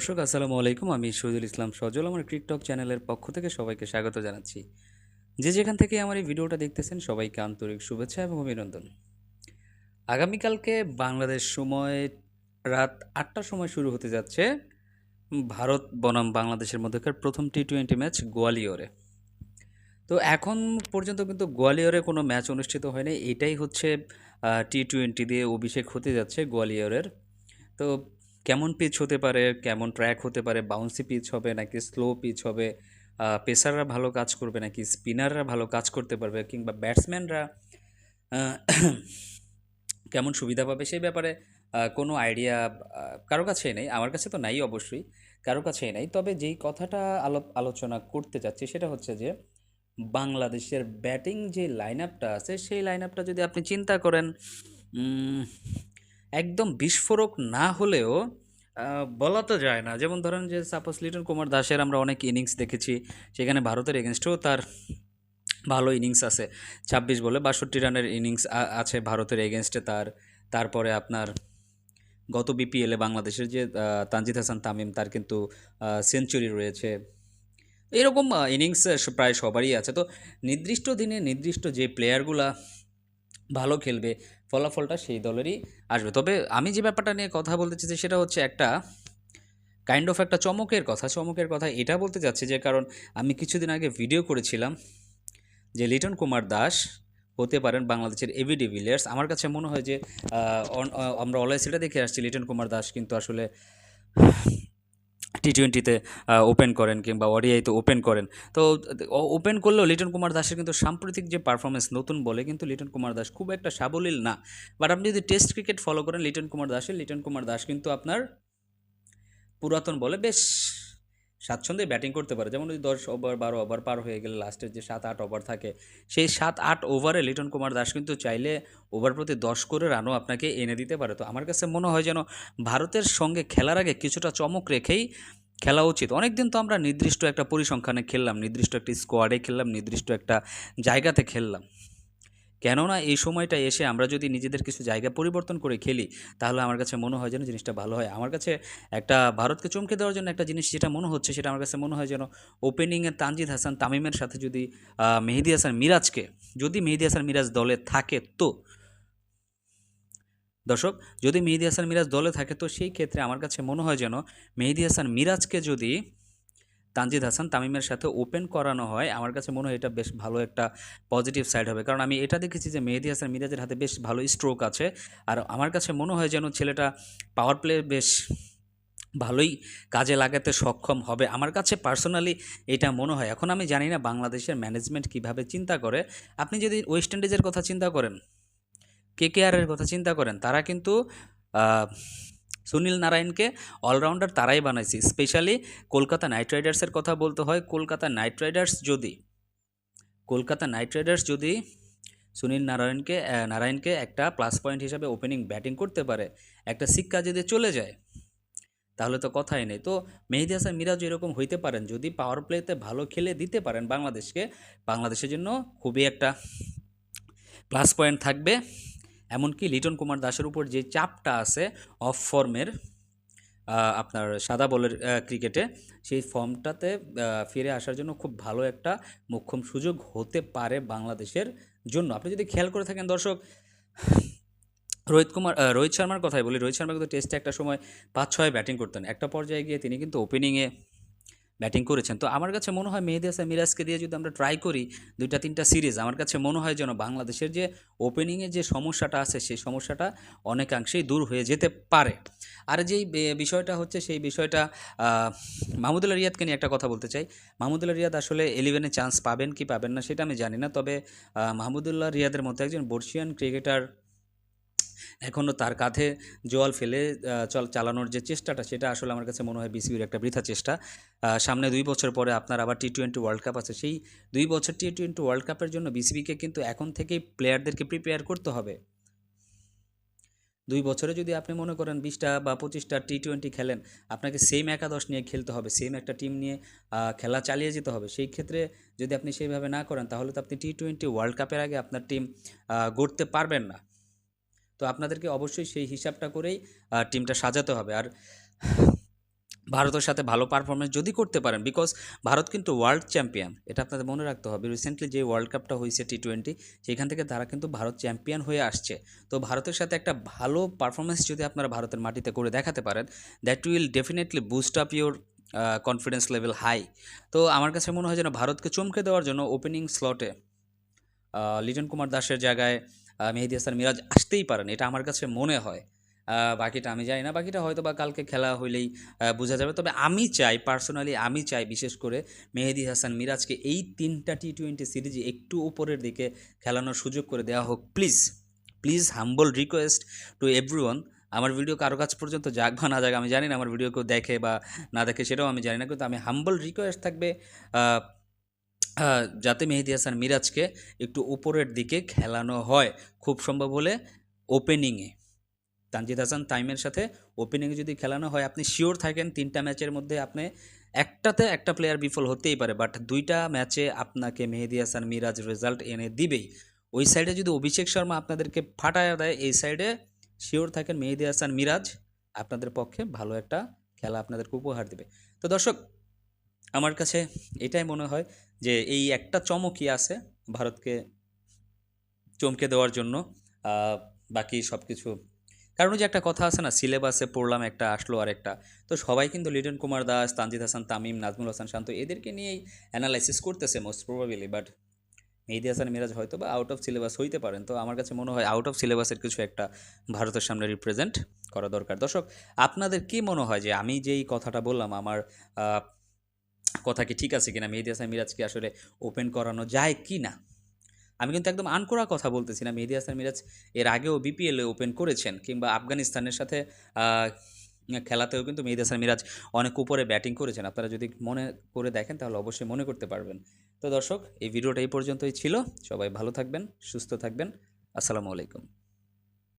দর্শক, আসসালামু আলাইকুম। আমি শহীদুল ইসলাম সজল, আমার টিকটক চ্যানেলের পক্ষ থেকে সবাইকে স্বাগত জানাচ্ছি। যে যেখান থেকে আমার এই ভিডিওটা দেখতেছেন, সবাইকে আন্তরিক শুভেচ্ছা এবং অভিনন্দন। আগামীকালকে বাংলাদেশ সময় রাত আটটার সময় শুরু হতে যাচ্ছে ভারত বনাম বাংলাদেশের মধ্যকার প্রথম টি টোয়েন্টি ম্যাচ গোয়ালিয়রে। তো এখন পর্যন্ত কিন্তু গোয়ালিয়রে কোনো ম্যাচ অনুষ্ঠিত হয়নি। এটাই হচ্ছে টি টোয়েন্টি দিয়ে অভিষেক হতে যাচ্ছে গোয়ালিয়রের। তো কেমন পিচ হতে পারে, কেমন ট্র্যাক হতে পারে বাউন্সি পিচ হবে নাকি স্লো পিচ হবে পেসাররা ভালো কাজ করবে নাকি স্পিনাররা ভালো কাজ করতে পারবে কিংবা ব্যাটসম্যানরা কেমন সুবিধা পাবে সেই ব্যাপারে কোনো আইডিয়া কারও কাছেই নেই, আমার কাছে তো নাই অবশ্যই, কারও কাছেই নাই। তবে যেই কথাটা আলো, আলোচনা করতে চাচ্ছি সেটা হচ্ছে যে, বাংলাদেশের ব্যাটিং যে লাইন আছে, সেই লাইন যদি আপনি চিন্তা করেন একদম বিস্ফোরক না হলেও বলা তো যায় না। যেমন ধরেন যে সাপোজ লিটন কুমার দাসের আমরা অনেক ইনিংস দেখেছি, সেখানে ভারতের এগেনস্টেও তার ভালো ইনিংস আছে। ছাব্বিশ বলে বাষট্টি রানের ইনিংস আছে ভারতের এগেনস্টে তার। তারপরে আপনার গত বিপিএলে বাংলাদেশের যে তানজিদ হাসান তামিম, তার কিন্তু সেঞ্চুরি রয়েছে। এরকম ইনিংস প্রায় সবারই আছে। তো নির্দিষ্ট দিনে নির্দিষ্ট যে প্লেয়ারগুলা ভালো খেলবে, ফলাফলটা সেই দলেরই আসবে। তবে আমি যে ব্যাপারটা নিয়ে কথা বলতে চাইছি সেটা হচ্ছে একটা কাইন্ড অফ একটা চমকের কথা চমকের কথা এটা বলতে চাচ্ছি যে কারণ আমি কিছুদিন আগে ভিডিও করেছিলাম যে লিটন কুমার দাস হতে পারেন বাংলাদেশের এভি ডিভিলিয়ার্স আমার কাছে মনে হয় যে আমরা অলওয়েজ সেটা দেখে আসছি লিটন কুমার দাস কিন্তু আসলে টি টোয়েন্টিতে ওপেন করেন কিংবা ওডিআইতে ওপেন করেন। তো ওপেন করলেও লিটন কুমার দাসের কিন্তু সাম্প্রতিক যে পারফরমেন্স নতুন বলে কিন্তু লিটন কুমার দাস খুব একটা সাবলীল না। বাট আপনি যদি টেস্ট ক্রিকেট ফলো করেন, লিটন কুমার দাসের, লিটন কুমার দাস কিন্তু আপনার পুরাতন বলে বেশ স্বাচ্ছন্দ্যে ব্যাটিং করতে পারে। যেমন ওই দশ ওভার বারো ওভার পার হয়ে গেলে লাস্টের যে সাত, আট ওভার থাকে, সেই সাত, আট ওভারে লিটন কুমার দাস কিন্তু চাইলে ওভার প্রতি দশ করে রানও আপনাকে এনে দিতে পারে। তো আমার কাছে মনে হয় যেন ভারতের সঙ্গে খেলার আগে কিছুটা চমক রেখেই খেলা উচিত। অনেক দিন তো আমরা নির্দিষ্ট একটা পরিসংখ্যানে খেললাম, নির্দিষ্ট একটি স্কোয়াডে খেললাম, নির্দিষ্ট একটা জায়গাতে খেললাম। কেননা এই সময়টা এসে আমরা যদি নিজেদের কিছু জায়গা পরিবর্তন করে খেলি, তাহলে আমার কাছে মনে হয় যেন জিনিসটা ভালো হয়। আমার কাছে একটা ভারতকে চমকে দেওয়ার জন্য একটা জিনিস যেটা মনে হচ্ছে, সেটা আমার কাছে মনে হয় যেন ওপেনিংয়ে তানজিদ হাসান তামিমের সাথে যদি মেহেদি হাসান মিরাজকে, যদি মেহেদি হাসান মিরাজ দলে থাকে তো। দর্শক, যদি মেহেদি হাসান মিরাজ দলে থাকে তো সেই ক্ষেত্রে আমার কাছে মনে হয় যেন মেহেদি হাসান মিরাজকে যদি তানজিদ হাসান তামিমের সাথে ওপেন করানো হয়। আমার কাছে মনে হয় এটা বেশ ভালো একটা পজিটিভ সাইড হবে। কারণ আমি এটা দেখেছি যে মেহেদি হাসান, মিরাজের হাতে বেশ ভালো স্ট্রোক আছে। আর আমার কাছে মনে হয় যেন ছেলেটা পাওয়ার প্লে বেশ ভালোই কাজে লাগাতে সক্ষম হবে। আমার কাছে পার্সোনালি এটা মনে হয়। এখন আমি জানি না বাংলাদেশের ম্যানেজমেন্ট কীভাবে চিন্তা করে। আপনি যদি ওয়েস্ট ইন্ডিজের কথা চিন্তা করেন কে কে আরের কথা চিন্তা করেন, তারা কিন্তু সুনীল নারায়ণকে অলরাউন্ডার তারাই বানাইছি, স্পেশালি কলকাতা নাইট রাইডার্সের কথা বলতে হয়। কলকাতা নাইট রাইডার্স যদি, কলকাতা নাইট রাইডার্স যদি সুনীল নারায়ণকে নারায়ণকে একটা প্লাস পয়েন্ট হিসাবে ওপেনিং ব্যাটিং করতে পারে, একটা শিক্ষা যদি চলে যায়, তাহলে তো কথাই নেই। তো মেহেদি হাসান মিরাজ এরকম হইতে পারেন, যদি পাওয়ার প্লেতে ভালো খেলে দিতে পারেন বাংলাদেশকে, বাংলাদেশের জন্য খুবই একটা প্লাস পয়েন্ট থাকবে। এমনকি লিটন কুমার দাসের উপর যে চাপটা আছে অফ ফর্মের আপনার সাদা বলের ক্রিকেটে, সেই ফর্মটাতে ফিরে আসার জন্য খুব ভালো একটা মোক্ষম সুযোগ হতে পারে বাংলাদেশের জন্য। আপনি যদি খেয়াল করে থাকেন দর্শক, রোহিত কুমার রোহিত শর্মার কথাই বলি, রোহিত শর্মা কিন্তু টেস্টে একটা সময় পাঁচ ছয় ব্যাটিং করতেন। একটা পর্যায়ে গিয়ে তিনি কিন্তু ওপেনিংয়ে ব্যাটিং করেছেন। তো আমার কাছে মনে হয় মেহেদি হাসান মিরাজকে দিয়ে যদি আমরা ট্রাই করি দুইটা তিনটা সিরিজ আমার কাছে মনে হয় যেন বাংলাদেশের যে ওপেনিংয়ে যে সমস্যাটা আছে সেই সমস্যাটা অনেকাংশেই দূর হয়ে যেতে পারে। আর যেই বিষয়টা হচ্ছে সেই বিষয়টা আহ, মাহমুদুল্লাহ রিয়াদকে নিয়ে একটা কথা বলতে চাই। মাহমুদুল্লাহ রিয়াদ আসলে ইলেভেনে চান্স পাবেন কি পাবেন না সেটা আমি জানি না। তবে মাহমুদুল্লাহ রিয়াদের মতো একজন বর্ষিয়ান ক্রিকেটার এখনও তার কাঁধে জল ফেলে চল চালানোর যে চেষ্টাটা, সেটা আসলে আমার কাছে মনে হয় বিসিবির একটা বৃথা চেষ্টা। সামনে দুই বছর পরে আপনার আবার টি টোয়েন্টি ওয়ার্ল্ড কাপ আছে। সেই দুই বছর টি টোয়েন্টি ওয়ার্ল্ড কাপের জন্য বিসিবিকে কিন্তু এখন থেকেই প্লেয়ারদেরকে প্রিপেয়ার করতে হবে। দুই বছরে যদি আপনি মনে করেন বিশটা বা পঁচিশটা টি টোয়েন্টি খেলেন, আপনাকে সেম একাদশ নিয়ে খেলতে হবে সেম একটা টিম নিয়ে খেলা চালিয়ে যেতে হবে। সেই ক্ষেত্রে যদি আপনি সেইভাবে না করেন, তাহলে তো আপনি টি টোয়েন্টি ওয়ার্ল্ড কাপের আগে আপনার টিম গড়তে পারবেন না। তো আপনাদেরকে অবশ্যই সেই হিসাবটা করেই টিমটা সাজাতে হবে। আর ভারতের সাথে ভালো পারফরমেন্স যদি করতে পারেন বিকজ ভারত কিন্তু ওয়ার্ল্ড চ্যাম্পিয়ন এটা আপনাদের মনে রাখতে হবে। রিসেন্টলি যে ওয়ার্ল্ড কাপটা হয়েছে টি টোয়েন্টি সেখান থেকে তারা কিন্তু ভারত চ্যাম্পিয়ন হয়ে আসছে। তো ভারতের সাথে একটা ভালো পারফরমেন্স যদি আপনারা ভারতের মাটিতে করে দেখাতে পারেন that will definitely boost up your confidence level high তো আমার কাছে মনে হয় যেন ভারতকে চমকে দেওয়ার জন্য ওপেনিং স্লটে লিটন কুমার দাসের জায়গায় মেহেদি হাসান মিরাজ আসতেই পারেন, এটা আমার কাছে মনে হয়। বাকিটা আমি জানি না, বাকিটা হয়তো বা কালকে খেলা হইলেই বোঝা যাবে। তবে আমি চাই পার্সোনালি আমি চাই বিশেষ করে মেহেদি হাসান মিরাজকে এই তিনটা টি টোয়েন্টি সিরিজে একটু উপরের দিকে খেলানোর সুযোগ করে দেওয়া হোক। Please please humble request to everyone আমার ভিডিও কারও কাছ পর্যন্ত যাক বা না যাক, আমি জানি না, আমার ভিডিও কেউ দেখে বা না দেখে, সেটাও আমি জানি না, কিন্তু আমি হাম্বল রিকোয়েস্ট থাকবে যাতে মেহেদি হাসান মিরাজকে একটু উপরের দিকে খেলানো হয়, খুব সম্ভব হলে ওপেনিংয়ে তানজিদ হাসান তাইমের সাথে ওপেনিংয়ে যদি খেলানো হয়, আপনি শিওর থাকেন তিনটা ম্যাচের মধ্যে আপনি একটাতে একটা প্লেয়ার বিফল হতেই পারে বাট দুইটা ম্যাচে আপনাকে মেহেদি হাসান মিরাজ রেজাল্ট এনে দিবেই। ওই সাইডে যদি অভিষেক শর্মা আপনাদেরকে ফাটায় দেয়, এই সাইডে শিওর থাকেন মেহেদি হাসান মিরাজ আপনাদের পক্ষে ভালো একটা খেলা আপনাদেরকে উপহার দেবে। তো দর্শক আমার কাছে এটাই মনে হয় যে এই একটা চমকই আছে ভারতকে চমকে দেওয়ার জন্য বাকি সব কিছু কারণ যে একটা কথা আছে না, সিলেবাসে পড়লাম একটা, আসলো আর একটা তো সবাই কিন্তু লিটন কুমার দাস, তানজিদ হাসান, তামিম, নাজমুল হাসান শান্ত এদেরকে নিয়েই অ্যানালাইসিস করতেছে most probably but Mehedi Hasan Miraz হয়তো বা আউট অফ সিলেবাস হইতে পারেন। তো আমার কাছে মনে হয় আউট অফ সিলেবাসের কিছু একটা ভারতের সামনে রিপ্রেজেন্ট করা দরকার। দর্শক, আপনাদের কি মনে হয় যে আমি যেই কথাটা বললাম, আমার কথা কি ঠিক আছে কিনা? মেহেদি হাসান মিরাজকে আসলে ওপেন করানো যায় কি না আমি কিন্তু একদম আনকোরা কথা বলতেছি না। মেহেদি হাসান মিরাজ এর আগেও বিপিএলে ওপেন করেছেন, কিংবা আফগানিস্তানের সাথে খেলাতেও কিন্তু মেহেদি হাসান মিরাজ অনেক উপরে ব্যাটিং করেছেন। আপনারা যদি মনে করে দেখেন তাহলে অবশ্যই মনে করতে পারবেন। তো দর্শক, এই ভিডিওটা এই পর্যন্তই ছিল। সবাই ভালো থাকবেন, সুস্থ থাকবেন। আসসালামু আলাইকুম।